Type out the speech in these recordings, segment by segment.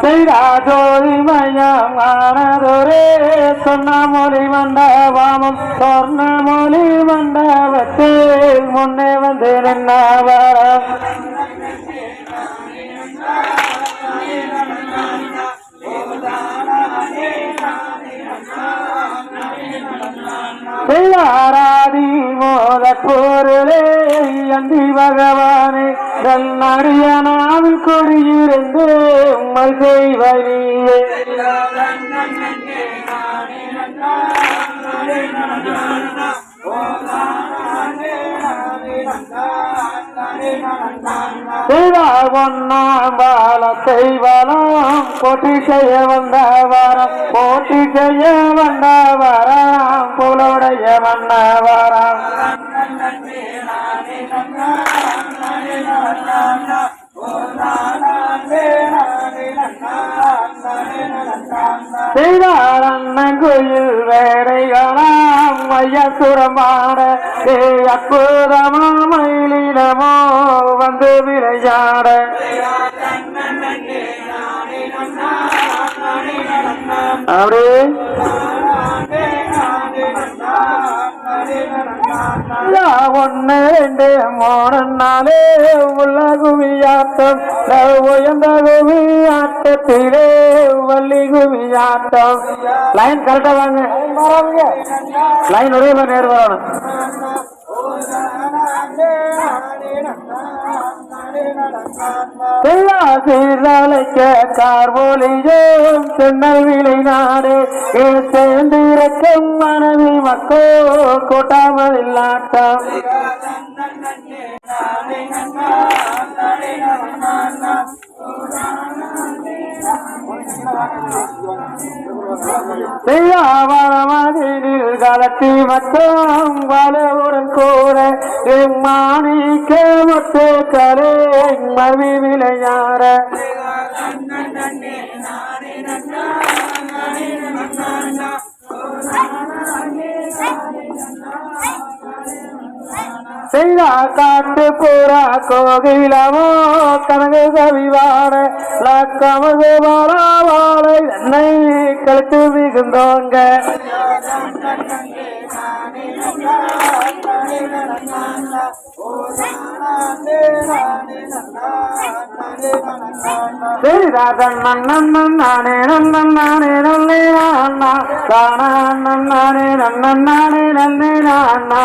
శ్రీరాజోరి మయమారే స్వర్ణమొలి మండవామం స్వర్ణమొలి మండవతే മുന്നേ വന്ന് നിന്നാവാറാം പിള്ളാറാ போரலே அந்தி பகவானே நல்லடியனாவில் கொடியிருந்து உம்மை செய்வனியே செய்தார் ஒன்னாம் பால செய்வலாம். போட்டி செய்ய வந்தவரம். போட்டி செய்ய வந்தவரம். புலோடைய குவியாட்டம் லைன் கரெக்டா வாங்க. லைன் ஒரே மாதிரி நேர் வரணும். சீர்தலைக்க கார்போலியும் சென்னல் விலை நாடு. சேர்ந்திருக்கும் மனைவி மக்கோ கொட்டாமல் நாட்டம் செய்யாவரமதினில் கலத்தி மற்றும் வலவுடன் கூற மாணிக்க மொத்த கலை மவி விளையாட. செய்தா காட்டு பூரா கோகிலமோ கனகு கவிவாட லக்கமது வாழை என்னை கழுத்து மிகுந்தோங்க. செய்தாதன் நன்னன் நானே நன்னன் நானே நல்லே நானா தானா நானே நன்னன் நானே நன்னே நானா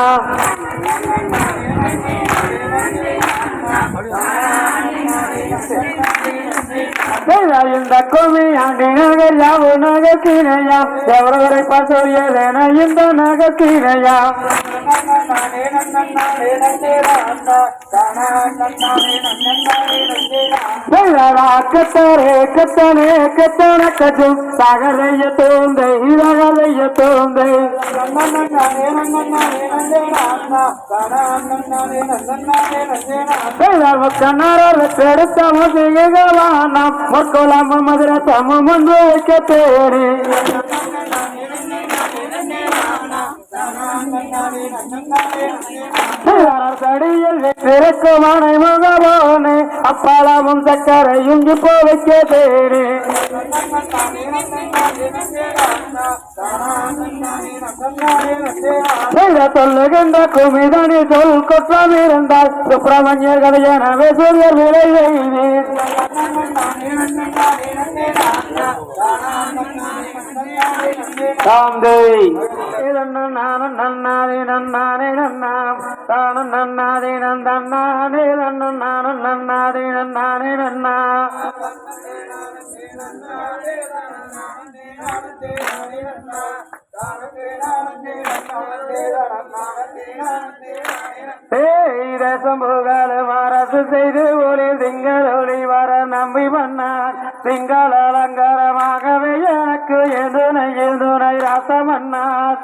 இந்த கோமி ஆண்டி நகர் யாவு நகத்தினையா எவரவரை பாசோரியதென இந்த நகத்தினையா கத்தரே கத்தனே கத்தன கஜம் சகலைய தோந்தை ரகலைய தோந்தை கண்ணாரம் மதுரை தமம் ஒன்று வைக்க தேடி கடியில் வெற்றிருக்கும் அனைமுகபோனே அப்பாலமும் சக்கரையும் இப்போ வைக்க பேரு சொல்லுகின்ற குமிதனி சொல் குற்றம் இருந்தால் சுப்பிரமணிய கதையனவே சூரியர் விலை வைவீர் தாந்தை நானும் நன்னாரே நன்னாரே நன்னாம் தானும் நன்னாரே நந்தன்னாரே நன்னும் நானும் நன்னா செய்த அரசு செய்து ஒளி திங்கள் ஒளி வர நம்பி பண்ணார் திங்கள் அலங்காரமாக எதுனை ராசமன்னார்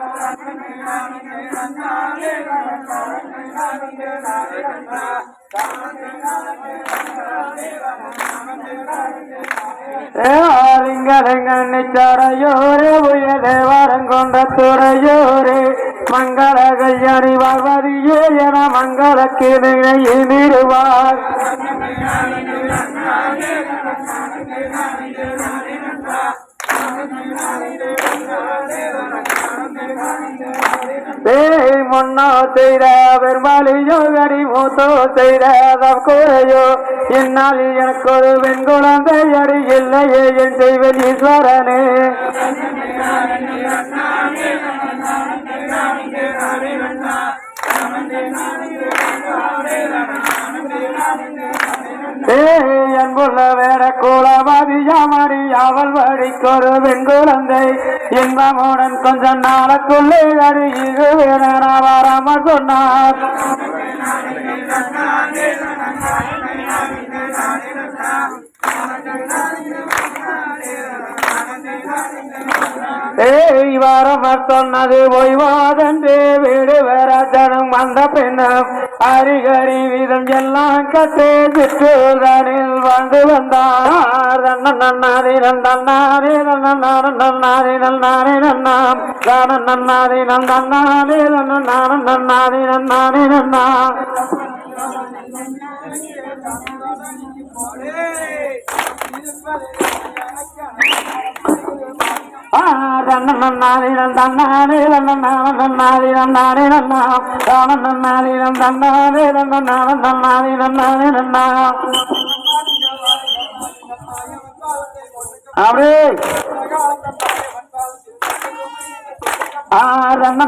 ஆலிங்கலங்கண்ணிச்சரையோரே உயதே வரங்கொண்ட துறையோரே மங்கள கையறிவார் வரியே என மங்கள கிணையை நிறுவார். ஏய் முன்னோ செய்த பெருமாளியோ கடி மூத்தோ செய்த குறையோ என்னால் எனக்கு ஒரு பெண் குழந்தை அடி இல்லையே என் செய்வன் ஈஸ்வரனே. ஏய் அன்புள்ள வேற குலவாதியாமடி அவள் வடிக்கொரு பெண் குழந்தை. இன்பமுடன் கொஞ்சம் நாளுக்குள்ளே அருகில் வேற வராம சொன்னார். ஏய் வாரம் சொன்னது ஓய்வாதென்று. வீடு வேற ஜனம் வந்த பின்னும் அரிகரி வீதம் எல்லாம் கட்டு. சிற்றுதனில் வாழ்ந்து வந்தார். நன்னாரி நன்னாரி நன்னாரி நன்னாரி நன்னாரி நன்னாம் நன்னாரி நன்னாரி நன்னாரி நன்னாரி நன்னாரி நன்னா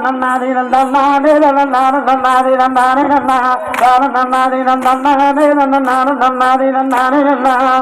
நன்னாரி நன்னாரி நன்னாரி நன்னாரி நன்னா தான நன்னாரி நன்னாரி நன்னாரி நன்னாரி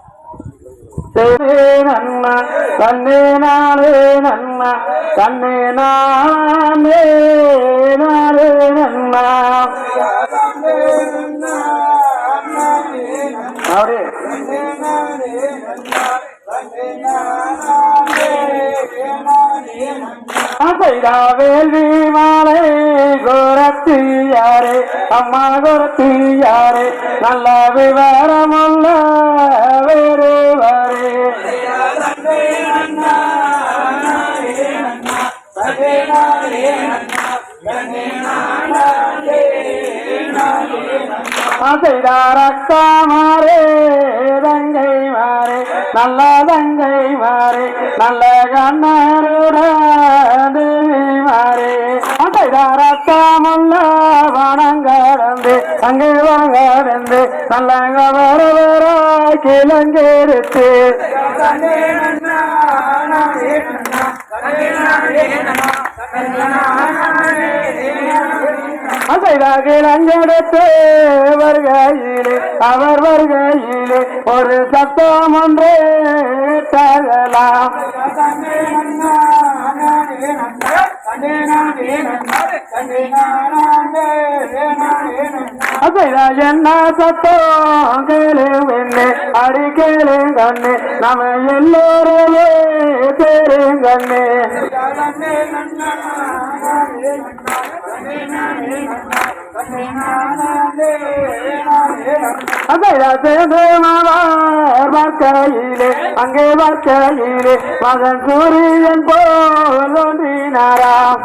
நன்னா செய்தே நன்மா தன்னே நாளே நன்மா தன்னே நானே நாளே நன்மா அப்படியே வேள்வி மாலை கோரத்தியாரே அம்மா கோரத்தியாரே நல்ல விவரமுள்ள வேறு வரே மாறே தங்கை மாறே நல்ல தங்கை மாறே நல்ல கண்ணருடன் செய்தாரக்கா முல்ல வனங்கடந்து அங்கே வனங்கடந்து நல்ல வர வர கிளங்கெடுத்து அசைதாகில் அங்கெடுத்து வருகையிலே அவர் வருகையிலே ஒரு சத்தம் ஒன்றே தகலாம் அசைதா என்ன சத்தம் கேளு அடி கேளு கண்ணு நம்ம எல்லோருமே பெருங்கண்ணு பார்க்கையிலே அங்கே பார்க்கையிலே மகன் சூரியன் போல் ஒன்றினாராம்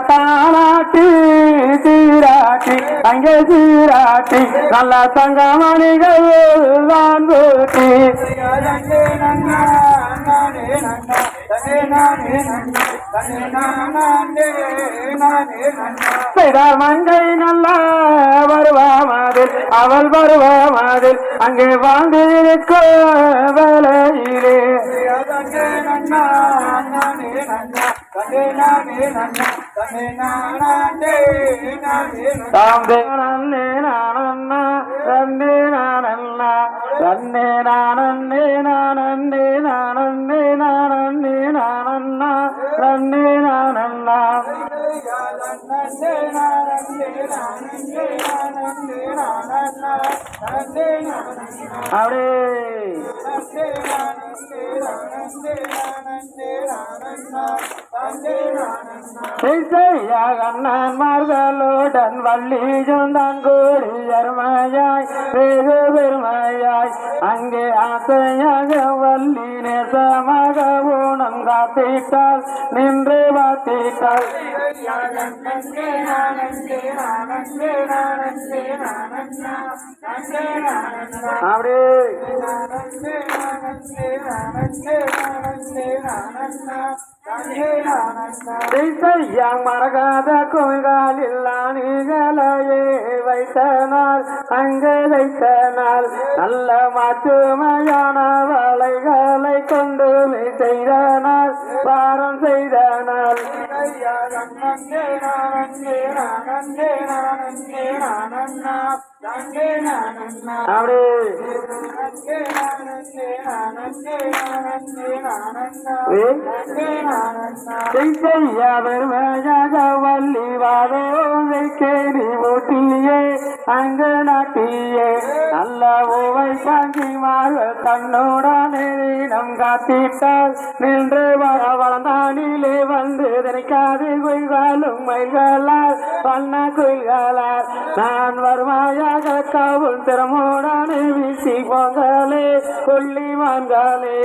தாராட்டி சீராட்டி அங்கே சீராட்டி நல்ல தங்க மணிகள் தான் பூட்டி செய்தார் மங்கை நல்ல வருவாமதில் அவள் வருவாமதில் அங்கே வாழ்ந்திருக்க வேலையிலே தாம் நன்னே நானண்ணா தன்னே நானண்ணா தன்னே நன்னே நானே நானண்ணா நன்னே நானண்ணா அப்படியே நன்னே நானே நானண்ணா அப்படியே கண்ணன்மார்களுடன் வள்ளியும் தான் கூடி அருமையாய் வெகு பெருமையாய் அங்கே ஆசையாக வள்ளி நேசமாக ஊனம் காத்திட்டால் நின்று பார்த்திட்டால். அப்படியே. திசையாங் மறக்காத கோயில்களில் அணிகளையே வைத்தனால் அங்கே வைத்தனால் நல்ல மாற்றுமையான வளைகளை கொண்டு செய்தனால் பாரம் செய்தனால். அப்படியே பெருமையாக வள்ளி வாதோவை கேடி ஓட்டியே அங்கு நாட்டியே. நல்ல ஓவை தாங்கி மாறு தன்னுடனே நம் காத்திட்டால். நின்று வளர்ந்தானிலே வந்து திரைக்காது குயில்களும் மயில்களால் வண்ண குயில்களால். நான் வருவாயாக காவல் திறமுடனே வீசி போங்களே கொல்லி வாங்காலே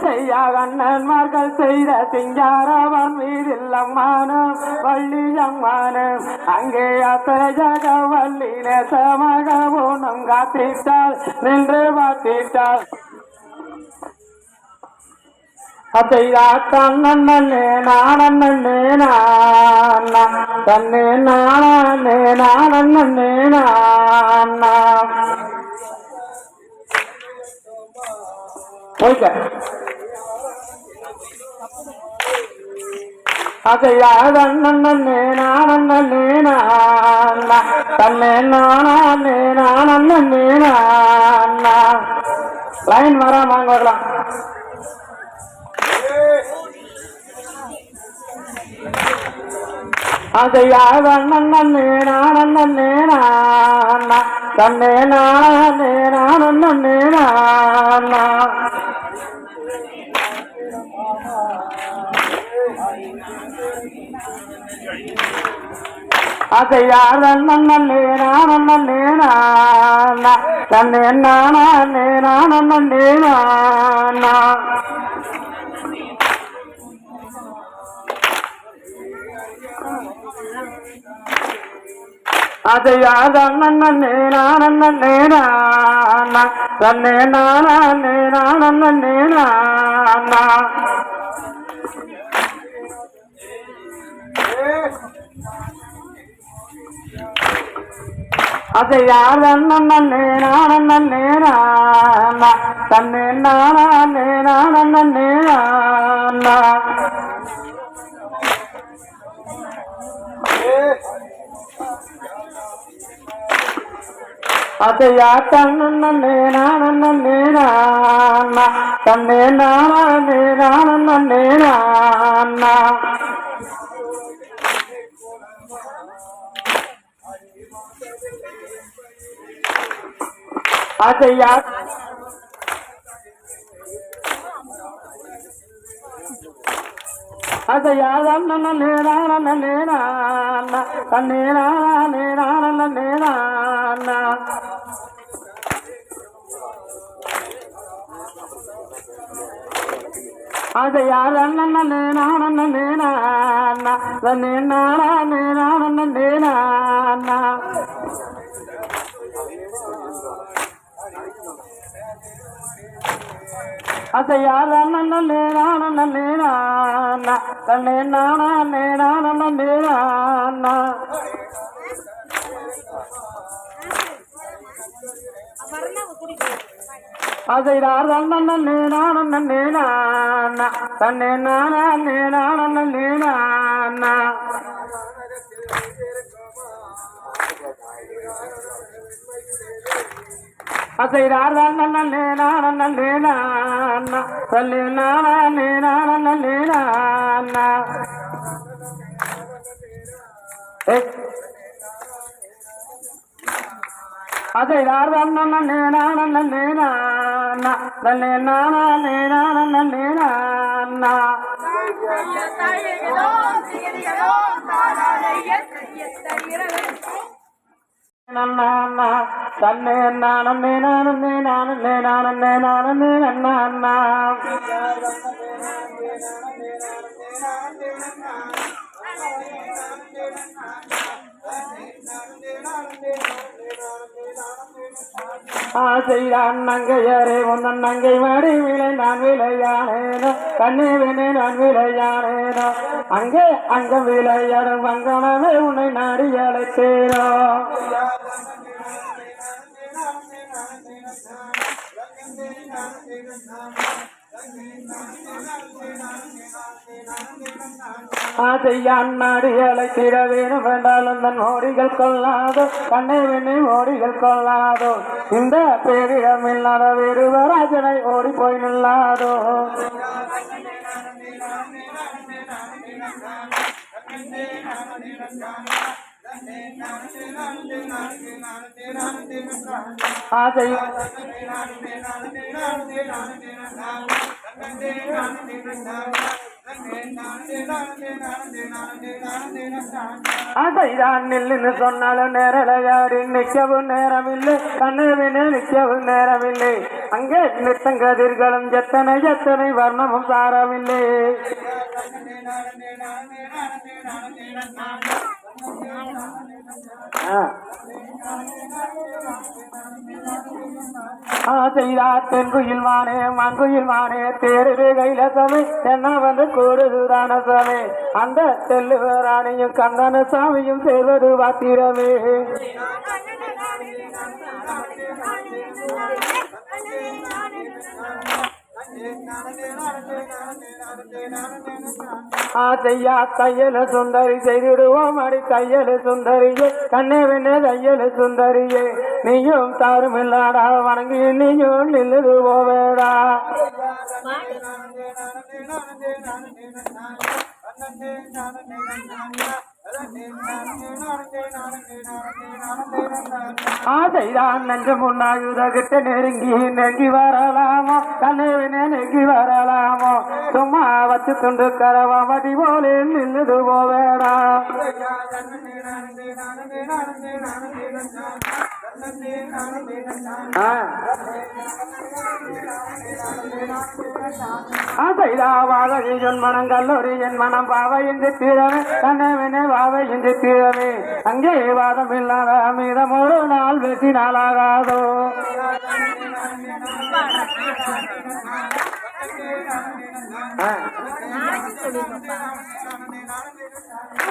செய்யா கண்ணன்மார்கள் செய்த சிங்காரவன் மீதில் அம்மானம் வள்ளி அம்மானம் அங்கே அத்தஜக வள்ளி நேசமாக ஊனம் காத்திட்டாள் நின்று பார்த்திட்டாள் அத்தையா தன்னே நானே நான தன்னே நானே நானே நான போய்க்க அதையா தன்னே நானே நான தன்னே நானே நானே நான லைன் வராமாங்க வரலாம். அதையா தன்னே நானே நான தன்னே நானே நானே நான அதையா தன்னே நானே நான தன்னே நானே நானே அதையா தன்னே நானே நான தன்னே நானே நானே நான அதையா தன்னே நானே நான தன்னே நானே நானே நான அதையா தன்னே நானே நான தன்னே நானே நானே நான அதையா அதையா தன்னே நானே நான தன்னே நானே நானே நான அதையா தன்னே நானே நான தன்னே நானே நானே நான அதையா தன்னே நானே நான தன்னே நானே நானே நான அதை தன்னே நானே நான தன்னே நானே நானே நான அசைதார் நன்னே நான நன்னே நான்னா சொல்லி நானே நான நன்னே நான்னா அசைதார் நன்னே நான நன்னே நான்னா நன்னே நானே நான நன்னே நான்னா நன்னா தன்னே நானே நானே நானே நானே ஆசைதான் நங்கையரே உந்தன் நங்கை மாடி விலை நான் விளையானேனோ கண்ணே வினை நான் விளையானேனோ அங்கே அங்கம் விளையாடும் வங்கனவே உன்னை நாடி அழைத்தேனோ? ஆசையான் நாடி அழைத்திட வேணும் வேண்டாலும் தன் ஓடிகள் கொள்ளாதோ கண்ணை விண்ணை ஓடிகள் கொள்ளாதோ இந்த பேரிடம் இல்லாத வேறுவராஜனை ஓடி போய் நில்லாதோ. ஆசை அதைதான் நில்லுன்னு சொன்னாலும் நேரலையாடி நிற்கவும் நேரமில்லை கண்ணவினே நிற்கவும் நேரமில்லை அங்கே நித்தங்கதிர்களும் எத்தனை எத்தனை வர்ணமும் சாரமில்லை ஆ. ஆசைதா தென்குயில் மானே மங்குயில் மானே தேடுது கைலசமே என்ன வந்து கூடுதுதான சாமி அந்த தெல்லுவராணியும் கந்தன சாமியும் சேர்வது வாத்திரமே ஆசையா தையல சுந்தரி செய்திடுவோம். அடி தையல சுந்தரியே கண்ணே வெண்ணே தையல சுந்தரியே. நீயும் தாருமில்லாடா வணங்கி நீயும் நில்லுது போவேடா ஆசைதான் நன்று உண்ணாயுதகிட்ட நெருங்கி நெருங்கி வரலாமோ? கண்ணேவினே நெருங்கி வரலாமோ? சும்மா வச்சு துண்டு கரவா மடி போலே நின்னுது போவேடா. ஆ. ஆசைதா வாழை என் மனம் கல்லூரி என் மனம் பாவை என்று தீரவே கண்ணவினை வாவை என்று தீரவே அங்கே வாதம் இல்லாத மீதம் ஒரு நாள் வெற்றி நாளாகாதோ ஆ.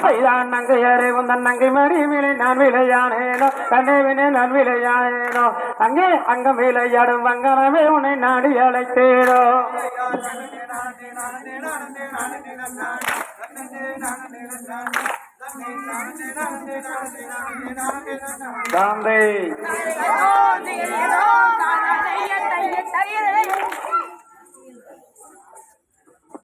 நங்கை நங்கையரே உந்தன் நங்கை மடி விலை நான் விளையானேனோ கண்ணேவினே நான் விளையானேனோ அங்கே அங்கம் விளையாடும் வங்கனமே உன்னை நாடி அழைத்தேனோ நான் தைய தைய தைய